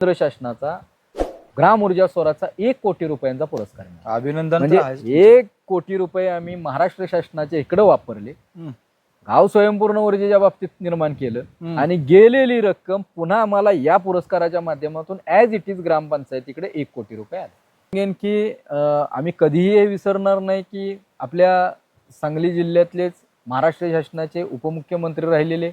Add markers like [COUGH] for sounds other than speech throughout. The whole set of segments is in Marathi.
केंद्र शासनाचा ग्राम ऊर्जा स्वराचा एक कोटी रुपयांचा पुरस्कार मिळाला. अभिनंदन म्हणजे तर आहेच. एक कोटी रुपये आम्ही महाराष्ट्र शासनाच्या इकडे वापरले हम्म. गाव स्वयंपूर्ण ऊर्जेच्या बाबतीत निर्माण केलं हम्म. आणि गेलेली रक्कम पुन्हा आम्हाला या पुरस्काराच्या माध्यमातून ॲज इट इज ग्रामपंचायतीकडे एक कोटी रुपये आले सांगेन की अं, आम्ही कधीही हे विसरणार नाही की आपल्या सांगली जिल्ह्यातलेच महाराष्ट्र शासनाचे उपमुख्यमंत्री राहिलेले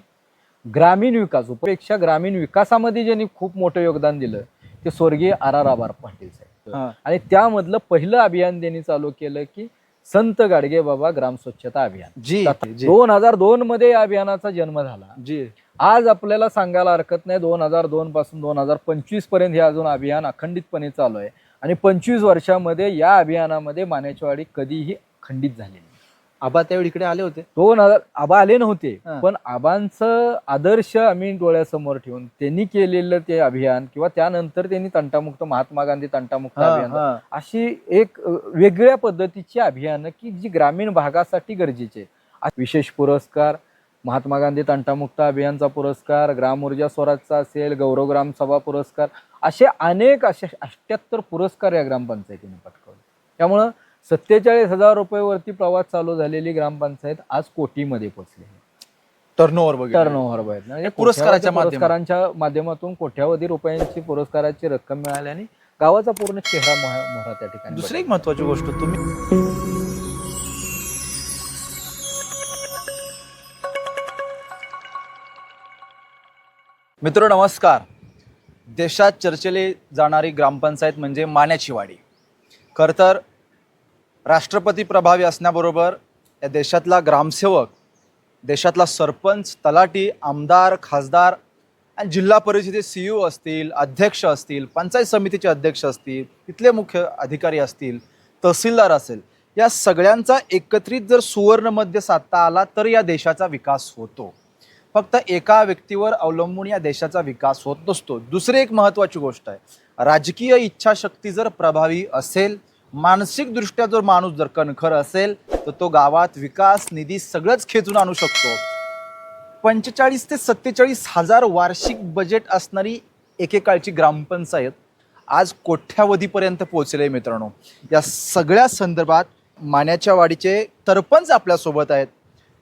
ग्रामीण विकास उपेक्षा ग्रामीण विकासामध्ये ज्यांनी खूप मोठं योगदान दिलं ते स्वर्गीय आर आर आबार पाटील साहेब. आणि त्यामधलं पहिलं अभियान त्यांनी चालू केलं की संत गाडगे बाबा ग्राम स्वच्छता अभियान. जी दोन हजार दोन मध्ये या अभियानाचा जन्म झाला. जी. आज आपल्याला सांगायला हरकत नाही दोन हजार दोन पासून दोन हजार पंचवीसपर्यंत हे अजून अभियान अखंडितपणे चालू आहे. आणि पंचवीस वर्षामध्ये या अभियानामध्ये मानेचवाडी कधीही खंडित झाली नाही. आबा त्यावेळी इकडे आले होते दोन हजार आबा आले नव्हते हा. पण आबांचं आदर्श आम्ही डोळ्यासमोर ठेवून त्यांनी केलेलं ते अभियान किंवा त्यानंतर त्यांनी तंटामुक्त महात्मा गांधी तंटामुक्त हा, अभियान हा. अशी एक अ, वेगळ्या पद्धतीची अभियानं की जी ग्रामीण भागासाठी गरजेचे आ- विशेष पुरस्कार महात्मा गांधी तंटामुक्त अभियानचा पुरस्कार ग्राम ऊर्जा स्वराजचा असेल गौरव ग्राम सभा पुरस्कार असे अनेक असे अष्ट्याहत्तर पुरस्कार या ग्रामपंचायतीने पटकावले त्यामुळं सत्तेचाळीस हजार रुपयेवरती प्रवास चालू झालेली ग्रामपंचायत आज कोटीमध्ये पोहोचली टर्न ओव्हर टर्न ओव्हर म्हणजे पुरस्काराच्या पुरस्कारांच्या माध्यमातून कोट्यावधी रुपयांची पुरस्काराची रक्कम मिळाल्याने गावाचा पूर्ण चेहरा मोह- मोहरा त्या ठिकाणी दुसरी एक महत्वाची गोष्ट तुम्ही मित्र नमस्कार. देशात चर्चेले जाणारी ग्रामपंचायत म्हणजे मान्याची वाडी. खरं तर राष्ट्रपती प्रभावी असण्याबरोबर या देशातला ग्रामसेवक देशातला सरपंच तलाटी आमदार खासदार आणि जिल्हा परिषदेचे सी ओ असतील अध्यक्ष असतील पंचायत समितीचे अध्यक्ष असतील तिथले मुख्य अधिकारी असतील तहसीलदार असेल या सगळ्यांचा एकत्रित जर सुवर्णमध्ये साधता आला तर या देशाचा विकास होतो. फक्त एका व्यक्तीवर अवलंबून या देशाचा विकास होत नसतो. दुसरी एक महत्त्वाची गोष्ट आहे. राजकीय इच्छाशक्ती जर प्रभावी असेल मानसिकदृष्ट्या जर माणूस जर कणखर असेल तर तो गावात विकास निधी सगळंच खेचून आणू शकतो. पंचेचाळीस ते सत्तेचाळीस हजार वार्षिक बजेट असणारी एकेकाळची ग्रामपंचायत आज कोठ्यावधीपर्यंत पोहोचले मित्रांनो? या सगळ्या संदर्भात मान्याच्या वाडीचे सरपंच आपल्यासोबत आहेत.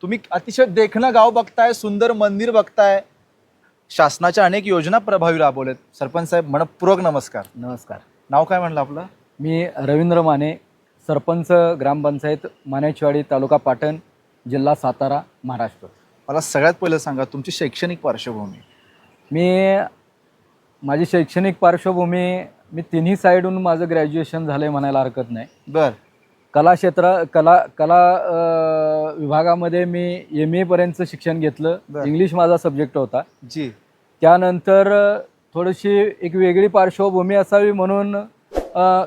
तुम्ही अतिशय देखणं गाव बघताय सुंदर मंदिर बघताय. शासनाच्या अनेक योजना प्रभावी राबवल्यात सरपंच साहेब मनपूर्वक नमस्कार. नमस्कार. नाव काय म्हणलं आपलं? मी रवींद्र माने सरपंच ग्रामपंचायत मानेचवाडी तालुका पाटण जिल्हा सातारा महाराष्ट्र. मला सगळ्यात पहिलं सांगा तुमची शैक्षणिक पार्श्वभूमी. मी माझी शैक्षणिक पार्श्वभूमी मी तिन्ही साईडहून माझं ग्रॅज्युएशन झालंय म्हणायला हरकत नाही. बर. कला क्षेत्र कला कला अ, विभागामध्ये मी एम ए पर्यंतचं शिक्षण घेतलं. बरं. इंग्लिश माझा सब्जेक्ट होता. जी. त्यानंतर अ, थोडीशी एक वेगळी पार्श्वभूमी असावी म्हणून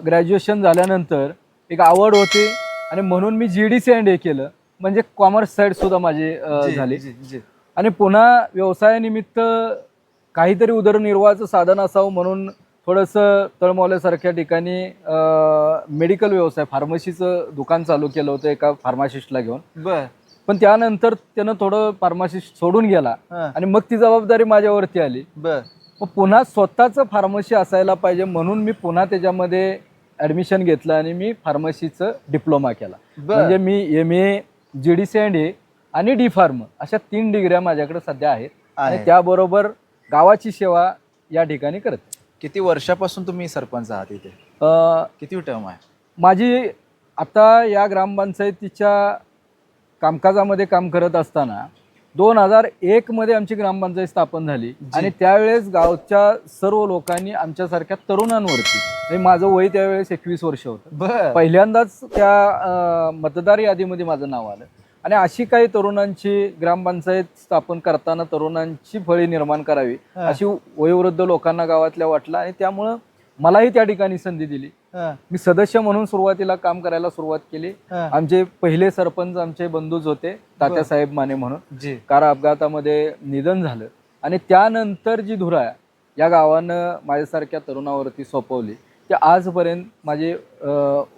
ग्रॅज्युएशन झाल्यानंतर एक आवड होती आणि म्हणून मी जी डी सी अँड हे केलं. म्हणजे कॉमर्स साईड सुद्धा माझी झाली. आणि पुन्हा व्यवसायानिमित्त काहीतरी उदरनिर्वाहाचं साधन असावं म्हणून थोडंसं तळमौल्यासारख्या ठिकाणी मेडिकल व्यवसाय फार्मसीचं दुकान चालू केलं होतं एका फार्मासिस्टला घेऊन. पण त्यानंतर त्यानं थोडं फार्मासिस्ट सोडून गेला. आणि मग ती जबाबदारी माझ्यावरती आली. मग पुन्हा स्वतःचं फार्मसी असायला पाहिजे म्हणून मी पुन्हा त्याच्यामध्ये ॲडमिशन घेतलं आणि मी फार्मसीचं डिप्लोमा केला. म्हणजे मी M A G D C and A आणि डी फार्म अशा तीन डिग्र्या माझ्याकडे सध्या आहेत. आणि. त्याबरोबर गावाची सेवा या ठिकाणी करत किती वर्षापासून तुम्ही सरपंच आहात इथे? किती टर्म आहे? माझी आता या ग्रामपंचायतीच्या कामकाजामध्ये काम करत असताना दोन हजार एक मध्ये आमची ग्रामपंचायत स्थापन झाली. आणि त्यावेळेस गावच्या सर्व लोकांनी आमच्यासारख्या तरुणांवरती म्हणजे माझं वय त्यावेळेस एकवीस वर्ष होतं. पहिल्यांदाच त्या मतदार यादीमध्ये माझं नाव आलं. आणि अशी काही तरुणांची ग्रामपंचायत स्थापन करताना तरुणांची फळी निर्माण करावी. अशी वयोवृद्ध लोकांना गावातल्या वाटलं. आणि त्यामुळं मलाही त्या ठिकाणी संधी दिली. मी सदस्य म्हणून सुरुवातीला काम करायला सुरुवात केली. आमचे पहिले सरपंच आमचे बंधूच होते तात्यासाहेब माने म्हणून. जी. कार अपघातामध्ये निधन झालं आणि त्यानंतर जी धुरा या गावानं माझ्यासारख्या तरुणावरती सोपवली ते आजपर्यंत माझे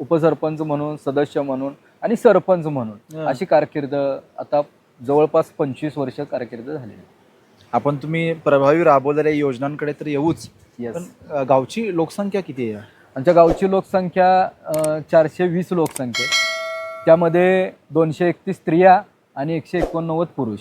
उपसरपंच म्हणून सदस्य म्हणून आणि सरपंच म्हणून. अशी कारकीर्द आता जवळपास पंचवीस वर्ष कारकीर्द झालेली. आहे. आपण तुम्ही प्रभावी राबवलेल्या योजनांकडे तर येऊच. येस पण अ, गावची लोकसंख्या किती आहे? आमच्या गावची लोकसंख्या चारशे वीस लोकसंख्या आहे. त्यामध्ये दोनशे एकतीस स्त्रिया आणि एकशे एकोणनव्वद पुरुष.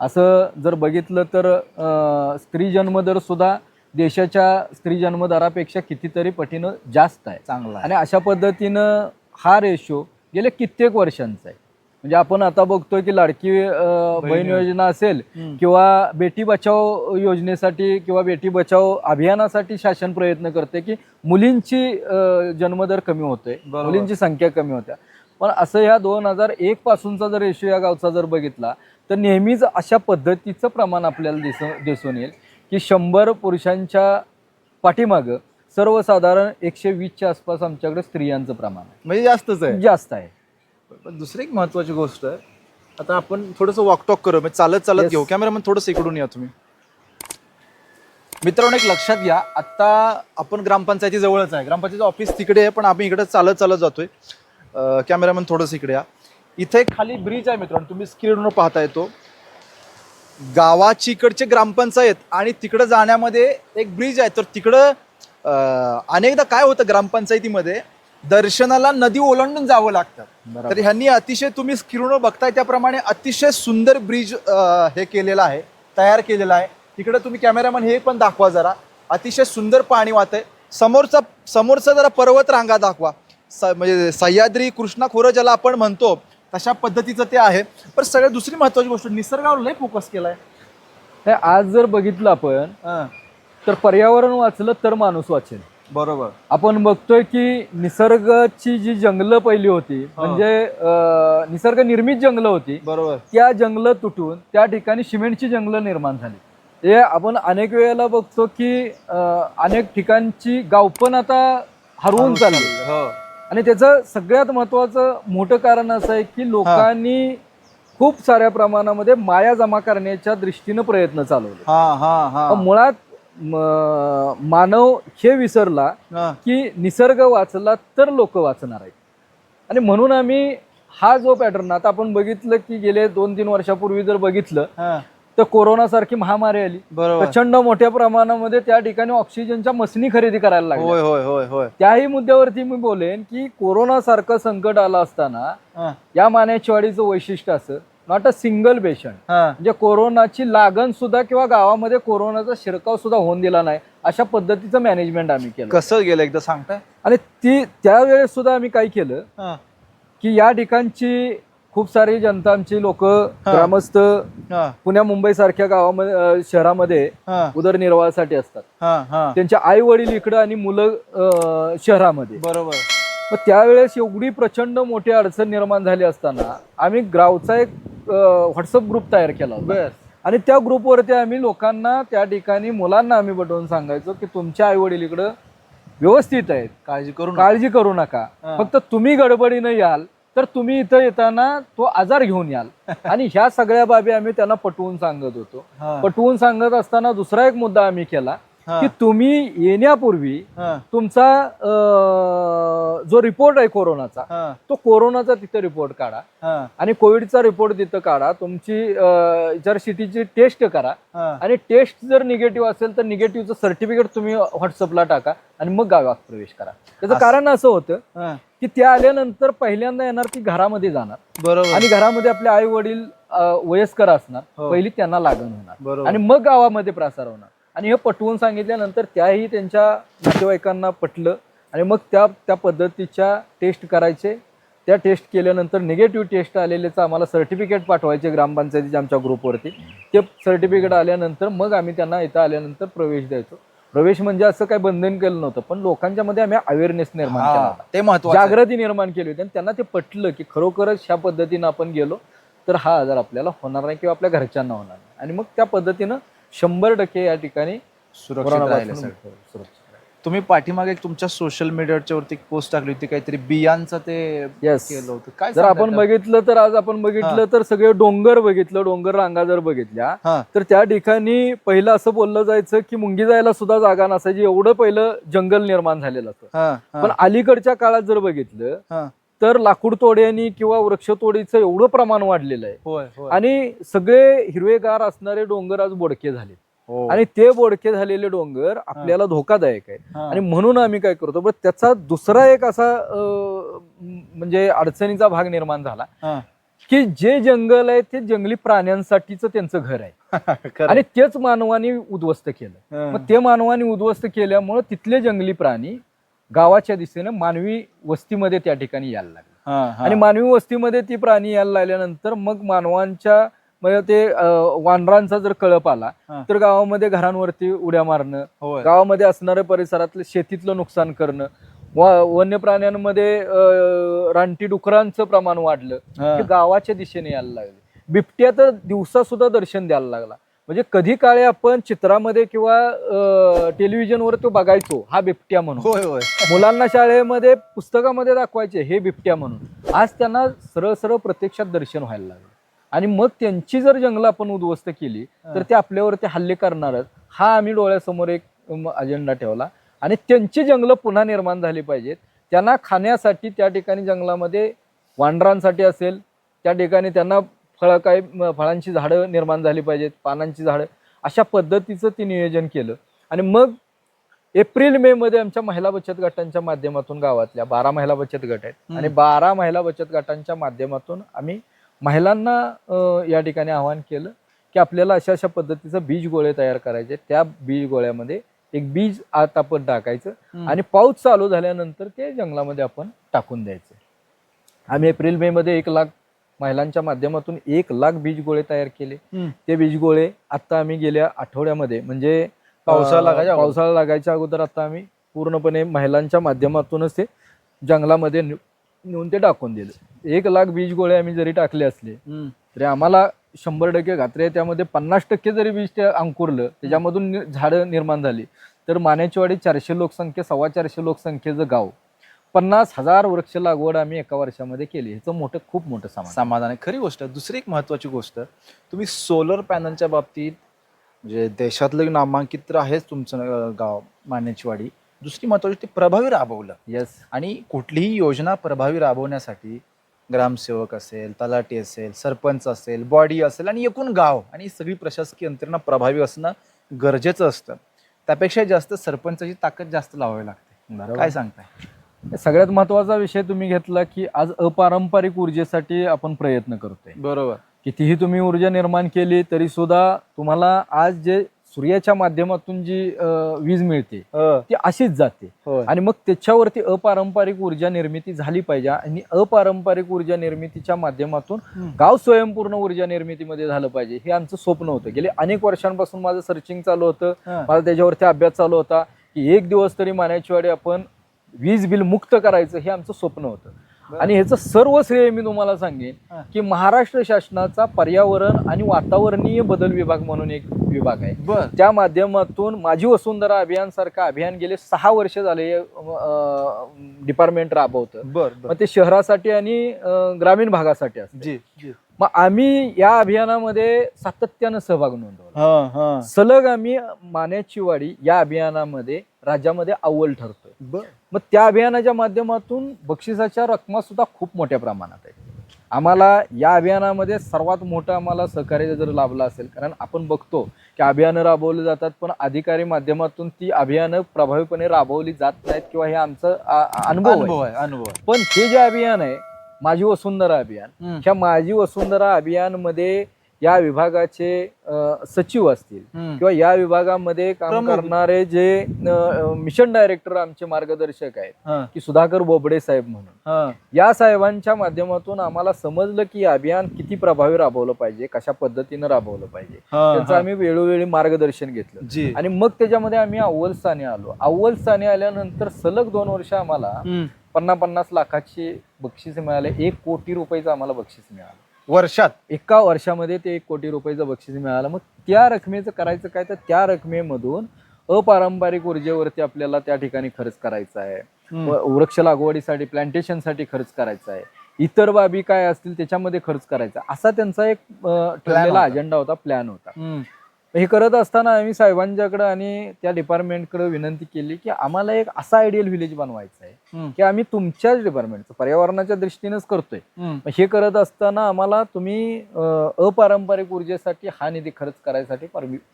असं जर बघितलं तर अ, स्त्री जन्मदर सुद्धा देशाच्या स्त्री जन्मदरापेक्षा कितीतरी पटीनं जास्त आहे. चांगला आणि अशा पद्धतीनं हा रेशो गेल्या कित्येक वर्षांचा आहे. म्हणजे आपण आता बघतोय की लाडकी बहीण योजना. असेल. किंवा बेटी बचाव योजनेसाठी किंवा बेटी बचाव अभियानासाठी शासन प्रयत्न करते की मुलींची जन्मदर कमी होतोय बरोबर. मुलींची संख्या कमी होत्या पण असं ह्या दोन हजार एक पासूनचा जर रेशो या गावचा जर बघितला तर नेहमीच अशा पद्धतीचं प्रमाण आपल्याला दिसून दिसून येईल की शंभर पुरुषांच्या पाठीमागं सर्वसाधारण एकशे वीसच्या आसपास आमच्याकडे स्त्रियांचं प्रमाण म्हणजे जास्तच आहे जास्त आहे पण दुसरी एक महत्वाची गोष्ट आहे आता आपण थोडंसं वॉकटॉक करू म्हणजे चालत चालत Yes. घेऊ. कॅमेरामन थोडंसं इकडून या तुम्ही. मित्रांनो एक लक्षात घ्या आता आपण ग्रामपंचायती जवळच आहे. ग्रामपंचायत ऑफिस तिकडे आहे पण आम्ही इकडे चालत चालत जातोय. कॅमेरामन थोडंसं इकडे या. इथे एक खाली ब्रिज आहे मित्रांनो तुम्ही स्क्रीनवर पाहता येतो. गावाची इकडचे ग्रामपंचायत आणि तिकडं जाण्यामध्ये एक ब्रिज आहे. तर तिकडं अं, अनेकदा काय होतं ग्रामपंचायतीमध्ये दर्शनाला नदी ओलांडून जावं लागतं. तर ह्यांनी अतिशय तुम्ही स्क्रीनवर बघताय त्याप्रमाणे अतिशय सुंदर ब्रिज हे केलेलं आहे तयार केलेलं आहे. तिकडे तुम्ही कॅमेरामॅन हे पण दाखवा जरा. अतिशय सुंदर पाणी वाहत आहे समोरचा समोरचा जरा पर्वत रांगा दाखवा. स म्हणजे सह्याद्री कृष्णा खोरं ज्याला आपण म्हणतो तशा पद्धतीचं ते आहे. पण सगळ्यात दुसरी महत्वाची गोष्ट निसर्गावर लय फोकस केलाय. हे आज जर बघितलं आपण तर पर्यावरण वाचलं तर माणूस वाचेल. बरोबर. आपण बघतोय की निसर्गाची जी जंगलं पहिली होती म्हणजे निसर्ग निर्मित जंगलं होती बरोबर. त्या जंगलं तुटून त्या ठिकाणी सिमेंटची जंगलं निर्माण झाली. हे आपण अनेक वेळेला बघतो की अनेक ठिकाणची गाव पण आता हरवून चालली. हो. आणि त्याचं सगळ्यात महत्वाचं मोठं कारण असं आहे की लोकांनी खूप साऱ्या प्रमाणामध्ये माया जमा करण्याच्या दृष्टीनं प्रयत्न चालवले. मुळात मानव हे विसरला. की निसर्ग वाचला तर लोक वाचणार आहेत आणि म्हणून आम्ही हा जो पॅटर्न आता आपण बघितलं की गेले दोन तीन वर्षापूर्वी जर बघितलं. तर कोरोना सारखी महामारी आली प्रचंड मोठ्या प्रमाणामध्ये त्या ठिकाणी ऑक्सिजनच्या मसनी खरेदी करायला लागल्या होय होय होय होय त्याही मुद्द्यावरती मी बोलेन की कोरोना सारखं संकट आलं असताना. या मानेचवाडीचं वैशिष्ट्य असं नॉट अ सिंगल पेशंट हा. म्हणजे कोरोनाची लागण सुद्धा किंवा गावामध्ये कोरोनाचा शिरकाव सुद्धा होऊन दिला नाही अशा पद्धतीचं मॅनेजमेंट आम्ही केलं कसं गेलं एकदा सांगताय आणि ती त्यावेळेस सुद्धा आम्ही काय केलं हा. की या ठिकाणची खूप सारी जनता आमची लोक ग्रामस्थ हा. पुण्या मुंबई सारख्या गावामध्ये अं, शहरामध्ये हा. उदरनिर्वाहासाठी असतात हा. हा. त्यांचे आई वडील इकडं आणि मुलं अं, शहरामध्ये बरोबर मग त्यावेळेस एवढी प्रचंड मोठी अडचण निर्माण झाली असताना आम्ही गावचा एक व्हॉट्सअप ग्रुप तयार केला होता आणि त्या ग्रुपवरती आम्ही लोकांना त्या ठिकाणी मुलांना आम्ही बटवून सांगायचो की तुमचे आई वडील इकडं व्यवस्थित आहेत काळजी करू नका. काळजी करू नका. फक्त तुम्ही गडबडीनं याल तर तुम्ही इथं येताना तो आजार घेऊन याल [LAUGHS] आणि ह्या सगळ्या बाबी आम्ही त्यांना पटवून सांगत होतो. पटवून सांगत असताना दुसरा एक मुद्दा आम्ही केला. की तुम्ही येण्यापूर्वी. तुमचा जो रिपोर्ट आहे कोरोनाचा. तो कोरोनाचा तिथे रिपोर्ट काढा. आणि कोविडचा रिपोर्ट तिथं काढा तुमची सिटीची टेस्ट करा. आणि टेस्ट जर निगेटिव्ह असेल तर निगेटिव्हचं सर्टिफिकेट तुम्ही व्हॉट्सअपला टाका आणि मग गावात प्रवेश करा त्याचं. कारण असं होतं. की त्या आल्यानंतर पहिल्यांदा येणार ती घरामध्ये जाणार बरोबर आणि घरामध्ये आपले आई वडील वयस्कर असणार हो. पहिली त्यांना लागण होणार आणि मग गावामध्ये प्रसार होणार आणि हे पटवून सांगितल्यानंतर त्याही त्यांच्या नातेवाईकांना पटलं. आणि मग त्या त्या पद्धतीच्या टेस्ट करायचे. त्या टेस्ट केल्यानंतर निगेटिव्ह टेस्ट आलेल्याचं आम्हाला सर्टिफिकेट पाठवायचे ग्रामपंचायतीच्या आमच्या ग्रुपवरती ते सर्टिफिकेट आल्यानंतर मग आम्ही त्यांना इथं आल्यानंतर प्रवेश द्यायचो. प्रवेश म्हणजे असं काही बंधन केलं नव्हतं पण लोकांच्या मध्ये आम्ही अवेअरनेस निर्माण केला ते महत्वाचं. जागृती निर्माण केली होती आणि त्यांना ते पटलं की खरोखरच ह्या पद्धतीनं आपण गेलो तर हा आजार आपल्याला होणार नाही किंवा आपल्या घरच्यांना होणार नाही. आणि मग त्या पद्धतीनं शंभर टक्के या ठिकाणी सुरक्षित राहिले तुम्ही पाठीमागे एक तुमच्या सोशल मीडियाच्या वरती पोस्ट टाकली होती काहीतरी बियांचं ते Yes. केलं होतं. काय जर आपण बघितलं तर आज आपण बघितलं तर सगळे डोंगर बघितलं डोंगर रांगा जर बघितल्या हा. तर त्या ठिकाणी पहिलं असं बोललं जायचं की मुंगी जायला सुद्धा जागा नसायची. एवढं पहिलं जंगल निर्माण झालेलं असतं. हा हा, पण अलीकडच्या काळात जर बघितलं हा. तर लाकूड तोड्यांनी किंवा वृक्षतोडीचं एवढं प्रमाण वाढलेलं आहे आणि सगळे हिरवेगार असणारे डोंगर आज बोडके झाले हो. आणि ते बोडके झालेले डोंगर आपल्याला धोकादायक आहे. आणि म्हणून आम्ही काय करतो पण त्याचा दुसरा एक असा म्हणजे अडचणीचा भाग निर्माण झाला. की जे जंगल आहे ते जंगली प्राण्यांसाठीच त्यांचं घर आहे. [LAUGHS] आणि तेच मानवाने उद्ध्वस्त केलं. मग ते मानवाने उद्ध्वस्त केल्यामुळे तिथले जंगली प्राणी गावाच्या दिशेने मानवी वस्तीमध्ये त्या ठिकाणी यायला लागले. आणि मानवी वस्तीमध्ये ती प्राणी यायला लागल्यानंतर मग मानवांच्या म्हणजे ते वानरांचा जर कळप आला. तर गावामध्ये घरांवरती उड्या मारणं. गावामध्ये असणाऱ्या परिसरातलं शेतीतलं नुकसान करणं व- वन्य प्राण्यांमध्ये रानटी डुकरांचं प्रमाण वाढलं गावाच्या दिशेने यायला लागले बिबट्या तर दिवसा सुद्धा दर्शन द्यायला लागला म्हणजे कधी काळी आपण चित्रामध्ये किंवा टेलिव्हिजनवर तो बघायचो हा बिबट्या म्हणून. होय होय. मुलांना शाळेमध्ये पुस्तकामध्ये दाखवायचे हे बिबट्या म्हणून. आज त्यांना सरळ सरळ प्रत्यक्षात दर्शन व्हायला लागलं. आणि मग त्यांची जर जंगल आपण उद्ध्वस्त केली तर ते आपल्यावरती हल्ले करणारच. हा आम्ही डोळ्यासमोर एक अजेंडा ठेवला. आणि त्यांची जंगलं पुन्हा निर्माण झाली पाहिजेत. त्यांना खाण्यासाठी त्या ठिकाणी जंगलामध्ये वानरांसाठी असेल त्या ठिकाणी त्यांना फळ काही म, फळांची झाडं निर्माण झाली पाहिजेत पानांची झाडं अशा पद्धतीचं ते नियोजन केलं आणि मग एप्रिल मे मध्ये आमच्या महिला बचत गटांच्या माध्यमातून गावातल्या बारा महिला बचत गट आहेत. आणि बारा महिला बचत गटांच्या माध्यमातून आम्ही महिलांना या ठिकाणी आवाहन केलं की आपल्याला अशा अशा पद्धतीचं बीज गोळे तयार करायचे त्या बीज गोळ्यामध्ये एक बीज आत आपण टाकायचं. आणि पाऊस चालू झाल्यानंतर ते जंगलामध्ये आपण टाकून द्यायचं आम्ही एप्रिल मे मध्ये एक लाख महिलांच्या माध्यमातून एक लाख बीज गोळे तयार केले. ते बीज गोळे आता आम्ही गेल्या आठवड्यामध्ये म्हणजे पावसाळा लागायच्या. पावसाळा लागायच्या अगोदर आता आम्ही पूर्णपणे महिलांच्या माध्यमातूनच ते जंगलामध्ये नेऊ- नेऊन ते टाकून दिलं एक लाख बीज गोळे आम्ही जरी टाकले असले. तरी आम्हाला शंभर टक्के खात्री आहे त्यामध्ये पन्नास टक्के जरी बीज ते अंकुरलं त्याच्यामधून झाडं निर्माण झाली तर मानेचीवाडी चारशे लोकसंख्या सव्वा चारशे लोकसंख्येचं गाव पन्नास हजार वृक्ष लागवड आम्ही एका वर्षामध्ये केली. ह्याचं मोठं खूप मोठं सामान समाधान आहे. खरी गोष्ट आहे. दुसरी एक महत्वाची गोष्ट तुम्ही सोलर पॅनलच्या बाबतीत म्हणजे देशातलं नामांकित तर आहेच तुमचं अं, गाव मान्याचीवाडी दुसरी महत्वाची ते प्रभावी राबवलं. येस आणि कुठलीही योजना प्रभावी राबवण्यासाठी ग्रामसेवक असेल तलाठी असेल सरपंच असेल बॉडी असेल आणि एकूण गाव आणि सगळी प्रशासकीय यंत्रणा प्रभावी असणं गरजेचं असतं. त्यापेक्षा जास्त सरपंचाची ताकद जास्त लावावी लागते. काय सांगताय? सगळ्यात महत्त्वाचा विषय तुम्ही घेतला की आज अपारंपरिक ऊर्जेसाठी आपण प्रयत्न करतोय. बरोबर. कितीही तुम्ही ऊर्जा निर्माण केली तरी सुद्धा तुम्हाला आज जे सूर्याच्या माध्यमातून जी वीज मिळते ती अशीच जाते. आणि मग त्याच्यावरती अपारंपरिक ऊर्जा निर्मिती झाली पाहिजे आणि अपारंपरिक ऊर्जा निर्मितीच्या माध्यमातून. गाव स्वयंपूर्ण ऊर्जा निर्मितीमध्ये झालं पाहिजे हे आमचं स्वप्न होतं. गेले अनेक वर्षांपासून माझं सर्चिंग चालू होतं. हा. माझा त्याच्यावरती अभ्यास चालू होता की एक दिवस तरी मान्याचीवाडी आपण वीज बिल मुक्त करायचं हे आमचं स्वप्न होतं. आणि ह्याचं सर्व श्रेय मी तुम्हाला सांगेन. की महाराष्ट्र शासनाचा पर्यावरण आणि वातावरणीय बदल विभाग म्हणून एक विभाग आहे. त्या माध्यमातून माझी वसुंधरा अभियान सारखं अभियान गेले सहा वर्ष झाले डिपार्टमेंट राबवतं. बर मग ते शहरासाठी आणि ग्रामीण भागासाठी असते. मग आम्ही या अभियानामध्ये सातत्यानं सहभाग नोंदवला. सलग आम्ही मान्याची वाडी या अभियानामध्ये राज्यामध्ये अव्वल ठरतोय. मग त्या अभियानाच्या माध्यमातून बक्षिसाच्या रकमा सुद्धा खूप मोठ्या प्रमाणात आहेत. आम्हाला या अभियानामध्ये सर्वात मोठं आम्हाला सहकार्य जर लाभलं असेल कारण आपण बघतो की अभियानं राबवली जातात पण अधिकारी माध्यमातून ती अभियानं प्रभावीपणे राबवली जात नाहीत किंवा हे आमचं अनुभव आहे. अनुभव आहे अनुभव आहे. पण हे जे अभियान आहे माझी वसुंधरा अभियान. ह्या माझी वसुंधरा अभियानमध्ये या विभागाचे सचिव असतील. किंवा या विभागामध्ये काम. करणारे जे मिशन डायरेक्टर आमचे मार्गदर्शक आहेत की सुधाकर बोबडे साहेब म्हणून. या साहेबांच्या माध्यमातून आम्हाला समजलं की अभियान किती प्रभावी राबवलं पाहिजे कशा पद्धतीनं राबवलं पाहिजे त्यांचं. आम्ही वेळोवेळी मार्गदर्शन घेतलं आणि मग त्याच्यामध्ये आम्ही अव्वल स्थानी आलो अव्वल स्थानी आल्यानंतर सलग दोन वर्ष आम्हाला. पन्नास पन्नास लाखाची बक्षीस मिळाले एक कोटी रुपयाचं आम्हाला बक्षीस मिळालं वर्षात एका वर्षामध्ये ते एक कोटी रुपयाचं बक्षीस मिळालं. मग त्या रकमेचं करायचं काय? तर त्या रकमेमधून अपारंपरिक ऊर्जेवरती आपल्याला त्या ठिकाणी खर्च करायचा आहे. वृक्ष लागवडीसाठी प्लांटेशनसाठी खर्च करायचा आहे. इतर बाबी काय असतील त्याच्यामध्ये खर्च करायचा. असा त्यांचा एक ठरलेला. अजेंडा होता. प्लॅन होता. हे करत असताना आम्ही साहेबांच्याकडे आणि त्या डिपार्टमेंटकडे विनंती केली की आम्हाला एक असा आयडियल व्हिलेज बनवायचा आहे. की आम्ही तुमच्याच डिपार्टमेंटचं पर्यावरणाच्या दृष्टीनेच करतोय हे करत असताना आम्हाला तुम्ही अपारंपरिक ऊर्जेसाठी हा निधी खर्च करायसाठी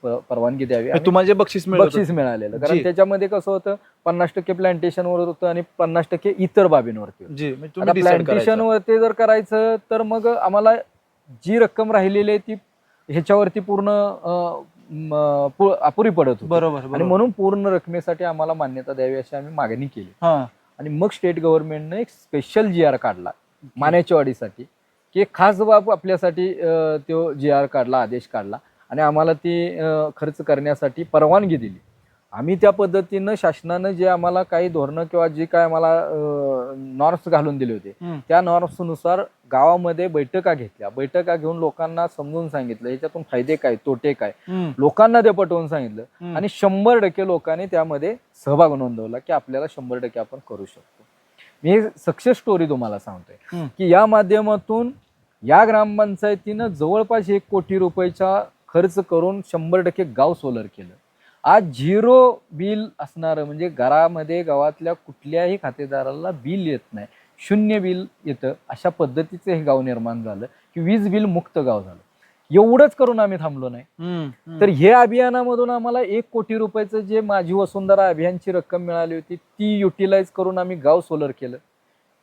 परवानगी द्यावी आणि तुम्हाला जे बक्षीस बक्षीस मिळालेलं कारण. त्याच्यामध्ये कसं होतं पन्नास टक्के प्लॅन्टेशनवर होतं आणि पन्नास टक्के इतर बाबींवरती. जी म्हणजे जर करायचं तर मग आम्हाला जी रक्कम राहिलेली आहे ती ह्याच्यावरती पूर्ण अं, म, पु- अपुरी पडत होती. बरोबर आणि बरोबर. म्हणून पूर्ण रकमेसाठी आम्हाला मान्यता द्यावी अशी आम्ही मागणी केली. हा. आणि मग स्टेट गव्हर्नमेंटने एक स्पेशल जी आर काढला मान्याच्या वाढीसाठी की एक खास बाब आपल्यासाठी अं, तो जी आर काढला आदेश काढला. आणि आम्हाला ती अं, खर्च करण्यासाठी परवानगी दिली. आम्ही त्या पद्धतीनं शासनानं जे आम्हाला काही धोरणं किंवा जे काय आम्हाला नॉर्म्स घालून दिले होते. त्या नॉर्म्सनुसार गावामध्ये बैठका घेतल्या बैठका घेऊन लोकांना समजून सांगितलं याच्यातून फायदे काय तोटे काय. लोकांना ते पटवून सांगितलं. आणि शंभर टक्के लोकांनी त्यामध्ये सहभाग नोंदवला की आपल्याला शंभर टक्के आपण करू शकतो मी सक्सेस स्टोरी तुम्हाला सांगतोय. की या माध्यमातून या ग्रामपंचायतीनं जवळपास एक कोटी रुपयाचा खर्च करून शंभर टक्के गाव सोलर केलं आज झिरो बिल असणारं म्हणजे घरामध्ये गावातल्या कुठल्याही खातेदाराला बिल येत नाही. शून्य बिल येतं. अशा पद्धतीचं हे गाव निर्माण झालं की वीज बिल मुक्त गाव झालं. एवढंच करून आम्ही थांबलो नाही. तर हे अभियानामधून आम्हाला एक कोटी रुपयाचं जे माझी वसुंधरा अभियानची रक्कम मिळाली होती ती युटिलाइज करून आम्ही गाव सोलर केलं.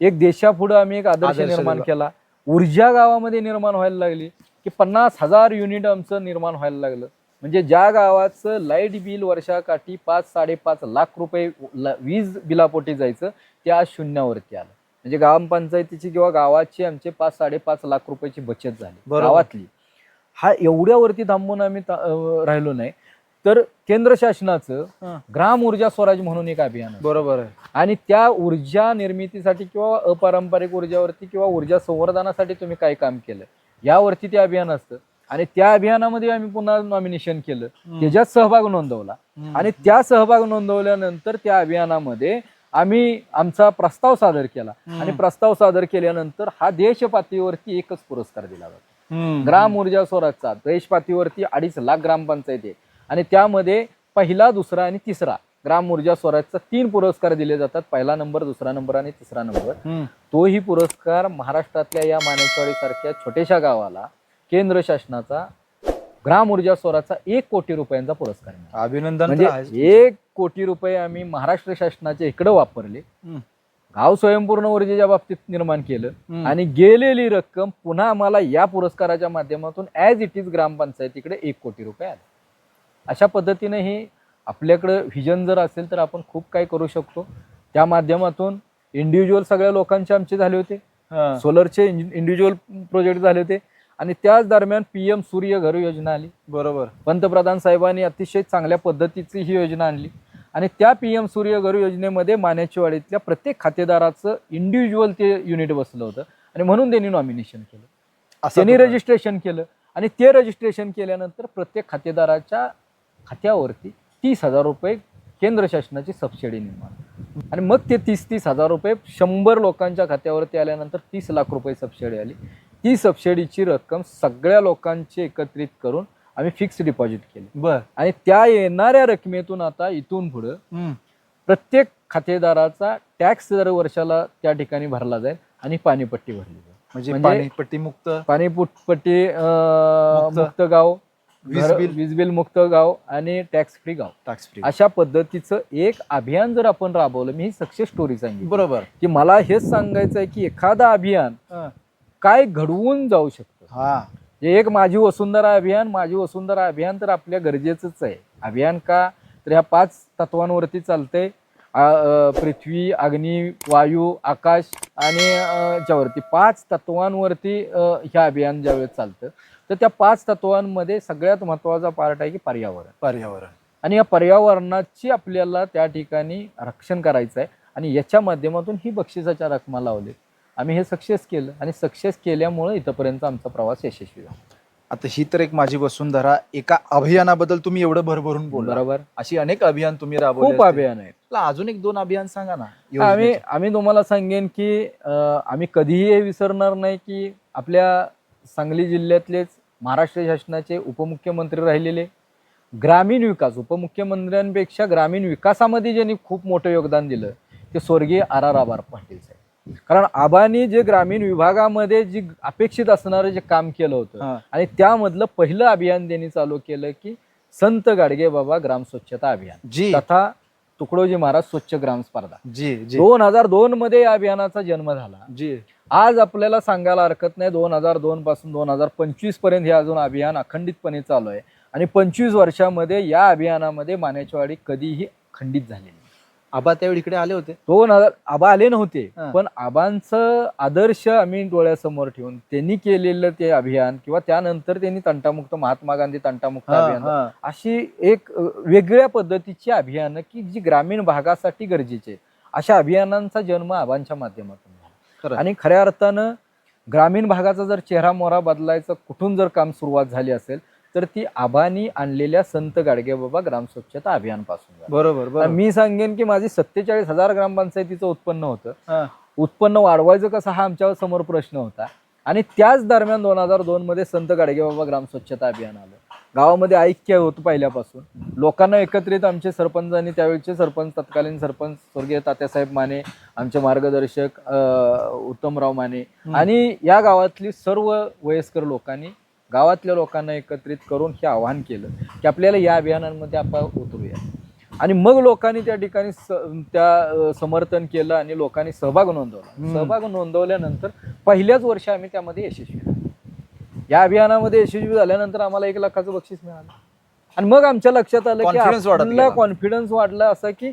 एक देशापुढं आम्ही एक आदर्श निर्माण. केला. ऊर्जा गावामध्ये निर्माण व्हायला लागली की पन्नास हजार युनिट आमचं निर्माण व्हायला लागलं. म्हणजे ज्या गावाचं लाइट बिल वर्षाकाठी पाच साडेपाच लाख रुपये वीज बिलापोटी जायचं ते आज शून्यावरती आलं. म्हणजे ग्रामपंचायतीची किंवा गावाची आमचे पाच साडेपाच लाख रुपयाची बचत झाली. गावातली. हा एवढ्यावरती थांबून आम्ही राहिलो नाही. तर केंद्र शासनाचं. ग्राम ऊर्जा स्वराज म्हणून एक अभियान. बरोबर आहे. आणि त्या ऊर्जा निर्मितीसाठी किंवा अपारंपरिक ऊर्जावरती किंवा ऊर्जा संवर्धनासाठी तुम्ही काय काम केलं? यावरती ते अभियान असतं. आणि त्या अभियानामध्ये आम्ही पुन्हा नॉमिनेशन केलं त्याच्यात सहभाग नोंदवला. आणि त्या सहभाग नोंदवल्यानंतर त्या अभियानामध्ये आम्ही आमचा प्रस्ताव सादर केला. आणि प्रस्ताव सादर केल्यानंतर हा देश पातळीवरती एकच पुरस्कार दिला जातो. ग्राम ऊर्जा स्वराजचा देश पातळीवरती अडीच लाख ग्रामपंचायती आहेत आणि त्यामध्ये पहिला दुसरा आणि तिसरा ग्राम ऊर्जा स्वराजचा तीन पुरस्कार दिले जातात पहिला नंबर दुसरा नंबर आणि तिसरा नंबर. तोही पुरस्कार महाराष्ट्रातल्या या मानेकवाडी सारख्या छोट्याशा गावाला केंद्र शासनाचा ग्राम ऊर्जा स्वराजचा एक कोटी रुपयांचा पुरस्कार मिळाला. अभिनंदन तर म्हणजे. एक कोटी रुपये आम्ही महाराष्ट्र शासनाच्या इकडे वापरले हम्म. गाव स्वयंपूर्ण ऊर्जेच्या बाबतीत निर्माण केलं हम्म. आणि गेलेली रक्कम पुन्हा आम्हाला या पुरस्काराच्या माध्यमातून ॲज इट इज ग्रामपंचायतीकडे एक कोटी रुपये आले अशा पद्धतीने हे आपल्याकडं व्हिजन जर असेल तर आपण खूप काही करू शकतो त्या माध्यमातून इंडिव्हिज्युअल सगळ्या लोकांचे आमचे झाले होते हा. सोलरचे इंडिव्हिज्युअल प्रोजेक्ट झाले होते आणि त्याच दरम्यान पी एम सूर्य घर योजना आली. बरोबर. पंतप्रधान साहेबांनी अतिशय चांगल्या पद्धतीची ही योजना आणली. आणि त्या पी एम सूर्य घर योजनेमध्ये मानेचीवाडीतल्या प्रत्येक खातेदाराचं इंडिव्हिज्युअल ते युनिट बसलं होतं. आणि म्हणून त्यांनी नॉमिनेशन केलं. त्यांनी. रजिस्ट्रेशन केलं. आणि ते रजिस्ट्रेशन केल्यानंतर प्रत्येक खातेदाराच्या खात्यावरती तीस हजार रुपये केंद्र शासनाची सबसिडी निर्माण आणि मग ते तीस तीस हजार रुपये शंभर लोकांच्या खात्यावरती आल्यानंतर तीस लाख रुपये सबसिडी आली. ती सबसिडीची रक्कम सगळ्या लोकांची एकत्रित करून आम्ही फिक्स डिपॉझिट केली बर आणि त्या येणाऱ्या रकमेतून आता इथून पुढं. प्रत्येक खातेदाराचा टॅक्स दर वर्षाला त्या ठिकाणी भरला जाईल आणि पाणीपट्टी भरली जाईल म्हणजे म्हणजे- पाणीपट्टी मुक्त पाणीपट्टी मुक्त. गाव वीज बिल. वीज बिल मुक्त गाव आणि टॅक्स फ्री गाव टॅक्स फ्री अशा पद्धतीचं एक अभियान जर आपण राबवलं मी ही सक्सेस स्टोरी सांगितली बरोबर की मला हेच सांगायचं आहे की एखादं अभियान हा. काय घडवून जाऊ शकतं? हा. एक माझी वसुंधरा अभियान माझी वसुंधरा अभियान तर आपल्या गरजेचंच आहे. अभियान का? तर ह्या पाच तत्वांवरती चालतंय. पृथ्वी अग्नी वायू आकाश आणि अ, ज्यावरती. पाच तत्वांवरती अ, हे अभियान ज्यावेळेस चालतं तर त्या पाच तत्वांमध्ये सगळ्यात महत्त्वाचा पार्ट आहे की पर्यावरण. पर्यावरण. आणि या पर्यावरणाची आपल्याला त्या ठिकाणी रक्षण करायचं आहे आणि याच्या माध्यमातून ही बक्षिसाच्या रकमा लावले आम्ही हे सक्सेस केलं. आणि सक्सेस केल्यामुळे इथंपर्यंत आमचा प्रवास यशस्वी झाला. आता ही तर एक माझी वसुंधरा एका अभियानाबद्दल तुम्ही एवढं भरभरून बोला बरोबर. अशी अनेक अभियान तुम्ही राबवले खूप असतील. अभियान आहेत. मला अजून एक दोन अभियान सांगा ना आम्ही योजनेचे. आम्ही तुम्हाला सांगेन की अं, आम्ही कधीही हे विसरणार नाही की आपल्या सांगली जिल्ह्यातलेच महाराष्ट्र शासनाचे उपमुख्यमंत्री राहिलेले. ग्रामीण विकास उपमुख्यमंत्र्यांपेक्षा ग्रामीण विकासामध्ये ज्यांनी खूप मोठं योगदान दिलं ते स्वर्गीय आर आर आबार पाटील साहेब. कारण आबांनी जे ग्रामीण विभागामध्ये जी अपेक्षित असणारं जे काम केलं होतं. आणि त्यामधलं पहिलं अभियान त्यांनी चालू केलं की संत गाडगे बाबा ग्राम स्वच्छता अभियान. जी. तथा तुकडोजी महाराज स्वच्छ ग्राम स्पर्धा. जी जी. दोन हजार दोन मध्ये या अभियानाचा जन्म झाला. जी. आज आपल्याला सांगायला हरकत नाही दोन हजार दोन पासून दोन हजार पंचवीसपर्यंत हे अजून अभियान अखंडितपणे चालू आहे. आणि पंचवीस वर्षामध्ये या अभियानामध्ये मानेचवाडी कधीही खंडित झालेली. आबा त्यावेळी इकडे आले होते दोन हजार आबा आले नव्हते हा. पण आबांचं आदर्श आम्ही डोळ्यासमोर ठेवून त्यांनी केलेलं ते अभियान किंवा त्यानंतर त्यांनी तंटामुक्त महात्मा गांधी तंटामुक्त हा, अभियान हा. अशी एक अ, वेगळ्या पद्धतीची अभियानं की जी ग्रामीण भागासाठी गरजेचे अशा अभियानांचा जन्म आबांच्या माध्यमातून झाला. आणि खऱ्या अर्थानं ग्रामीण भागाचा जर चेहरा मोहरा बदलायचं कुठून जर काम सुरुवात झाली असेल तर ती आबानी आणलेल्या संत गाडगेबाबा ग्राम स्वच्छता अभियानपासून झाली. बरोबर बरोबर मी सांगेन की माझी सत्तेचाळीस हजार ग्रामपंचायतीचं उत्पन्न होतं. उत्पन्न वाढवायचं कसं हा आमच्यासमोर प्रश्न होता आणि त्याच दरम्यान दोन हजार दोन मध्ये संत गाडगेबाबा ग्राम स्वच्छता अभियान आलं गावामध्ये ऐक्य होतं पहिल्यापासून लोकांना एकत्रित आमचे सरपंच आणि त्यावेळचे सरपंच तत्कालीन सरपंच स्वर्गीय तात्यासाहेब माने आमचे मार्गदर्शक उत्तमराव माने. आणि या गावातली सर्व वयस्कर लोकांनी गावातल्या लोकांना एकत्रित करून हे आवाहन केलं की आपल्याला या अभियानांमध्ये आपण उतरूया आणि मग लोकांनी त्या ठिकाणी स- त्या समर्थन केलं आणि लोकांनी सहभाग नोंदवला. सहभाग नोंदवल्यानंतर पहिल्याच वर्षी आम्ही त्यामध्ये यशस्वी झालो या अभियानामध्ये यशस्वी झाल्यानंतर आम्हाला एक लाखाचं बक्षीस मिळालं आणि मग आमच्या लक्षात आलं की गेला. कॉन्फिडन्स वाढला असा की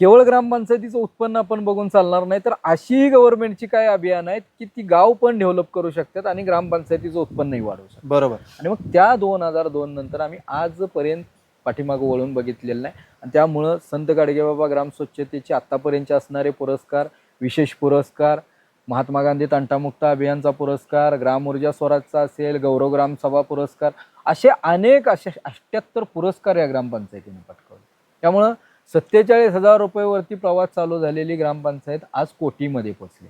केवळ ग्रामपंचायतीचं उत्पन्न आपण बघून चालणार नाही तर अशीही गव्हर्नमेंटची काय अभियान आहेत की ती गाव पण डेव्हलप करू शकतात आणि ग्रामपंचायतीचं उत्पन्नही वाढवू शकतात. बरोबर. आणि मग त्या दोन हजार दोन नंतर आम्ही आजपर्यंत पाठीमागं वळून बघितलेलं नाही. आणि त्यामुळं संत गाडगेबाबा ग्राम स्वच्छतेचे आत्तापर्यंतचे असणारे पुरस्कार विशेष पुरस्कार महात्मा गांधी तंटामुक्त अभियानचा पुरस्कार ग्राम ऊर्जा स्वराजचा असेल गौरव ग्राम सभा पुरस्कार असे अनेक असे अष्ट्याहत्तर पुरस्कार या ग्रामपंचायतीने पटकावले. त्यामुळं सत्तेचाळीस हजार रुपयेवरती प्रवास चालू झालेली ग्रामपंचायत आज कोटीमध्ये पोहोचली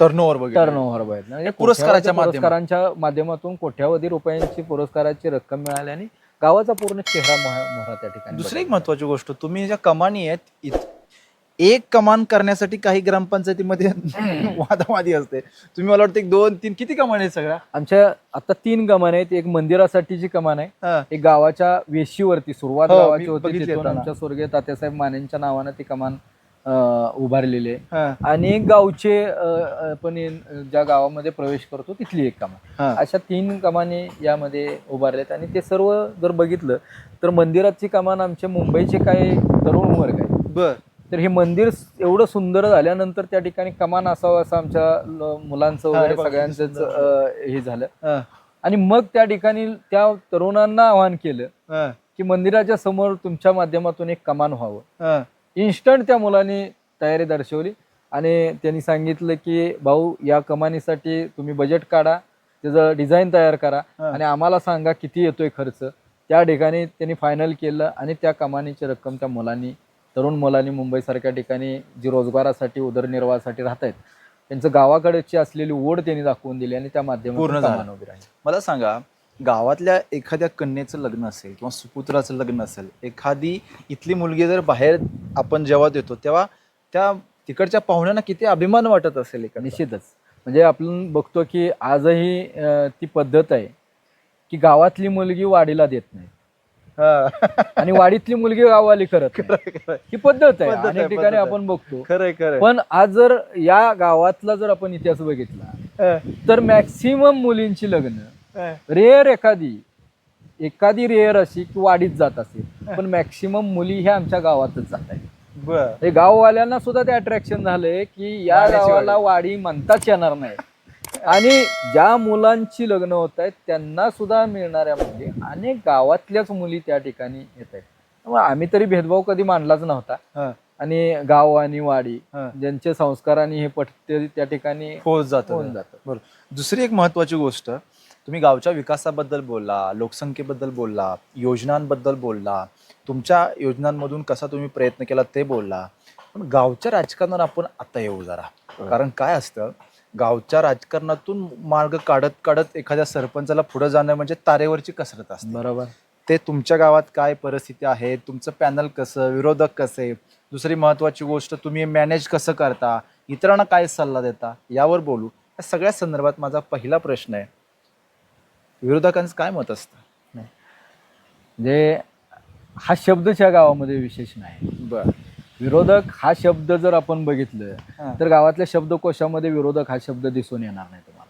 टर्न ओव्हर टर्न ओव्हर म्हणजे पुरस्काराच्या पुरस्कारांच्या माध्यमातून कोट्यावधी रुपयांची पुरस्काराची रक्कम मिळाल्याने गावाचा पूर्ण चेहरा मोह- मोहरा त्या ठिकाणी दुसरी एक. महत्वाची गोष्ट तुम्ही ज्या कमानी आहेत एक कमान करण्यासाठी काही ग्रामपंचायतीमध्ये वादावादी असते. तुम्ही मला वाटतं एक दोन तीन किती कमानी आहेत सगळ्या? आमच्या आता तीन कमान आहेत. एक मंदिरासाठीची कमान आहे. एक गावाच्या वेशीवरती सुरुवात हो, गावाची मी होती बघितली तिथून येताना. आमच्या स्वर्गीय तात्यासाहेब मानेंच्या नावानं ती कमान अं, उभारलेली आहे. हा. आणि एक गावचे अं, आपण इन- ज्या गावामध्ये प्रवेश करतो तिथली एक कमान. हा. अशा तीन कमानी यामध्ये उभारल्यात आणि ते सर्व जर बघितलं तर मंदिराची कमान आमचे मुंबईचे काही तरुण वर्ग आहे बर. तर हे मंदिर एवढं सुंदर झाल्यानंतर त्या ठिकाणी कमान असावं असं आमच्या मुलांचं वगैरे सगळ्यांचंच हे झालं. आणि मग त्या ठिकाणी त्या तरुणांना आवाहन केलं. की मंदिराच्या समोर तुमच्या माध्यमातून एक कमान व्हावं हा. इन्स्टंट त्या मुलांनी तयारी दर्शवली आणि त्यांनी सांगितलं की भाऊ या कमानीसाठी तुम्ही बजेट काढा त्याचं डिझाईन तयार करा. आणि आम्हाला सांगा किती येतोय खर्च त्या ठिकाणी त्यांनी फायनल केलं आणि त्या कमानीची रक्कम त्या मुलांनी तरुण मुलांनी मुंबईसारख्या ठिकाणी जी रोजगारासाठी उदरनिर्वाहासाठी राहत आहेत त्यांचं गावाकडची असलेली ओढ त्यांनी दाखवून दिली आणि त्या पूर्ण माध्यमातून मला सांगा गावातल्या एखाद्या कन्येचं लग्न असेल किंवा सुपुत्राचं लग्न असेल एखादी इथली मुलगी जर बाहेर आपण जेव्हा देतो तेव्हा त्या तिकडच्या पाहुण्यांना किती अभिमान वाटत असेल इकडचा. निश्चितच म्हणजे आपण बघतो की आजही ती पद्धत आहे की गावातली मुलगी वाडीला देत नाही. आणि वाडीतली मुलगी गावाली करत नाही. ही पद्धत आहे. पद्धत आहे, अनेक ठिकाणी पद्धत आहे. आपण बघतो. खरंय खरंय. पण आज जर या गावातला जर आपण इतिहास बघितला हा. तर मॅक्सिमम मुलींची लग्न हा. रेअर एखादी एखादी रेअर अशी की वाडीत जात असेल. पण मॅक्सिमम मुली ह्या आमच्या गावातच जात आहेत. बर. हे गाववाल्यांना सुद्धा ते अट्रॅक्शन झालंय की या वाड्याची गावाला वाडी म्हणताच येणार नाही. आणि ज्या मुलांची लग्न होत आहेत त्यांना सुद्धा मिळणाऱ्या मुली अनेक गावातल्याच मुली त्या ठिकाणी येत आहेत. त्यामुळे आम्ही तरी भेदभाव कधी मांडलाच नव्हता. हा. आणि गाव आणि वाडी हा. ज्यांचे संस्कारांनी हे पटते त्या ठिकाणी होत जात. होऊन जातं. बरोबर. दुसरी एक महत्वाची गोष्ट तुम्ही गावच्या विकासाबद्दल बोलला लोकसंख्येबद्दल बोलला योजनांबद्दल बोलला तुमच्या योजनांमधून कसा तुम्ही प्रयत्न केला ते बोलला. पण गावच्या राजकारणावर आपण आता येऊ जरा. कारण काय असतं गावच्या राजकारणातून मार्ग काढत काढत एखाद्या सरपंचाला पुढे जाणं म्हणजे तारेवरची कसरत असते. बरोबर. ते तुमच्या गावात काय परिस्थिती आहे? तुमचं पॅनल कसं? विरोधक कसे? दुसरी महत्त्वाची गोष्ट तुम्ही मॅनेज कसं करता? इतरांना काय सल्ला देता? यावर बोलू. या सगळ्या संदर्भात माझा पहिला प्रश्न आहे. विरोधकांचं काय मत असतं? म्हणजे हा शब्दच्या गावामध्ये विशेष नाही. बर. विरोधक हा शब्द जर आपण बघितलं. तर गावातल्या शब्दकोशामध्ये विरोधक हा शब्द दिसून येणार नाही तुम्हाला